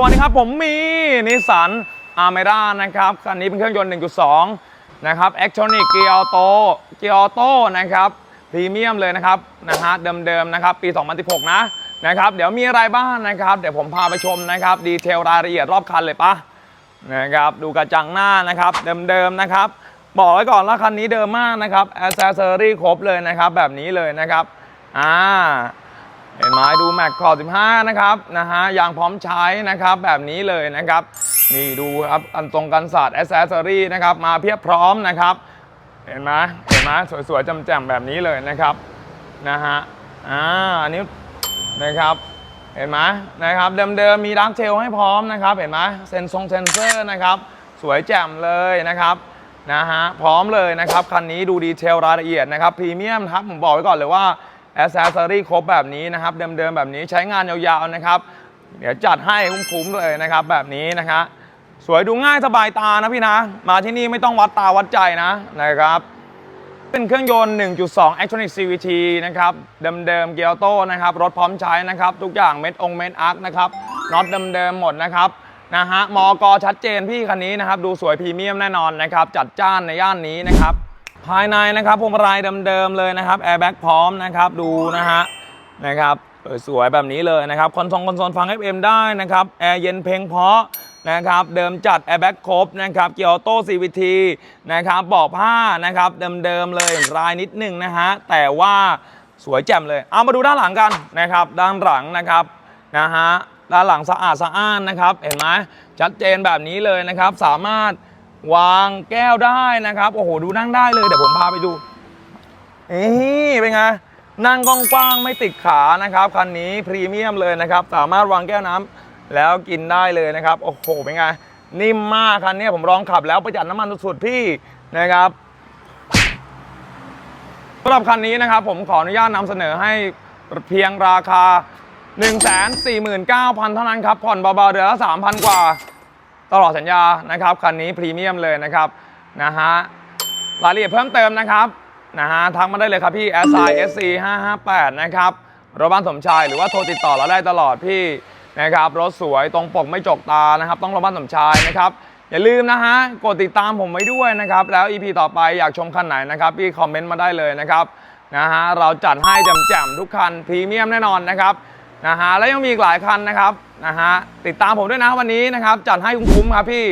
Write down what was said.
สวัสดีครับผมมีนิสันอาร์เมร่านะครับคันนี้เป็นเครื่องยนต์ 1.2 นะครับ e อ c t r o n i c เกียร์ออโต้เกียร์ออโต้นะครับพรีเมียมเลยนะครับนะฮะเดิมๆนะครับปี 2016 นะนะครับเดี๋ยวมีอะไรบ้างนะครับ เดี๋ยวผมพาไปชมนะครับดีเทลรายละเอียดรอบคันเลยปะนะครับดูกระจังหน้านะครับเดิมๆนะครับ บอกไว้ก่อนว่าคันนี้เดิมมากนะครับแอ c เซสซอรี่ครบเลยนะครับแบบนี้เลยนะครับอ่า เห็นไหมดูแม็กขอบ15 นะครับนะฮะยางพร้อมใช้นะครับแบบนี้เลยนะครับ นี่ดูครับอันตรงกันศาสตร์ a อ c เซสซอรี่นะครับมาเพียบพร้อมนะครับ เห็นไหมเห็นไหมสวยๆแจ่มๆแบบนี้เลยนะครับนะฮะอ่าอันนี้นะครับเห็นไหมนะครับเดิมๆมีดักเทลให้พร้อมนะครับ เห็นไหมเซนซงเซนเซอร์นะครับ สวยแจ่มเลยนะครับนะฮะพร้อมเลยนะครับคันนี้ดูดีเทลรายละเอียดนะครับพรีเมียมครับผมบอกไว้ก่อนเลยว่า แอสเซสซอรี่ครบแบบนี้นะครับ เดิมๆแบบนี้ใช้งานยาวๆนะครับ เดี๋ยวจัดให้คุ้มๆเลยนะครับ แบบนี้นะครับสวยดูง่ายสบายตานะพี่นะ มาที่นี่ไม่ต้องวัดตาวัดใจนะนะครับเป็นเครื่องยนต์ 1.2 Actronic CVT นะครับ เดิมๆ เกียร์โต้นะครับ รถพร้อมใช้นะครับ ทุกอย่างเม็ดองเม็ดอาร์คนะครับน็อตเดิมๆ หมดนะครับ นะฮะ มอกชัดเจนพี่คันนี้นะครับ ดูสวยพรีเมียมแน่นอนนะครับ จัดจ้านในย่านนี้นะครับ ภายในนะครับพวงมาลัยเดิมๆเลยนะครับแอร์แบ็กพร้อมนะครับดูนะฮะนะครับสวยแบบนี้เลยนะครับคอนโซลคอนโซลฟัง FM ได้นะครับแอร์เย็นเพลงเพราะนะครับเดิมจัดแอร์แบ็กครบนะครับเกียร์ออโต้ CVT นะครับเบอกผ้านะครับเดิมๆเลยรายนิดหนึงนะฮะแต่ว่าสวยแจ่มเลย เอามาดูด้านหลังกันนะครับ ด้านหลังนะครับนะฮะด้านหลังสะอาดสะอ้านนะครับ เห็นไหมชัดเจนแบบนี้เลยนะครับ สามารถ วางแก้วได้นะครับโอ้โหดูนั่งได้เลยเดี๋ยวผมพาไปดูนี่เป็นไงนั่งกว้างๆไม่ติดขานะครับคันนี้พรีเมียมเลยนะครับ สามารถวางแก้วน้ำแล้วกินได้เลยนะครับโอ้โหเป็นไงนิ่มมากคันนี้ผมลองขับแล้วประหยัดน้ำมันสุดๆพี่นะครับสำหรับคันนี้นะครับ ผมขออนุญาตนำเสนอให้เพียงราคา 149,000 เท่านั้นครับ ผ่อนเบาๆเดือนละ3,000 กว่า ตลอดสัญญานะครับคันนี้พรีเมียมเลยนะครับนะฮะรายละเอียดเพิ่มเติมนะครับนะฮะทักมาได้เลยครับพี่ s i s c 558นะครับรถบ้านสมชายหรือว่าโทรติดต่อเราได้ตลอดพี่นะครับรถสวยตรงปกไม่จกตานะครับ ต้องรถบ้านสมชายนะครับอย่าลืมนะฮะกดติดตามผมไว้ด้วยนะครับ แล้ว EP ต่อไปอยากชมคันไหนนะครับ พี่คอมเมนต์มาได้เลยนะครับนะฮะเราจัดให้แจ่มๆทุกคันพรีเมียมแน่นอนนะครับ นะฮะและยังมีอีกหลายคันนะครับนะฮะติดตามผมด้วยนะวันนี้นะครับจัดให้คุ้มๆครับพี่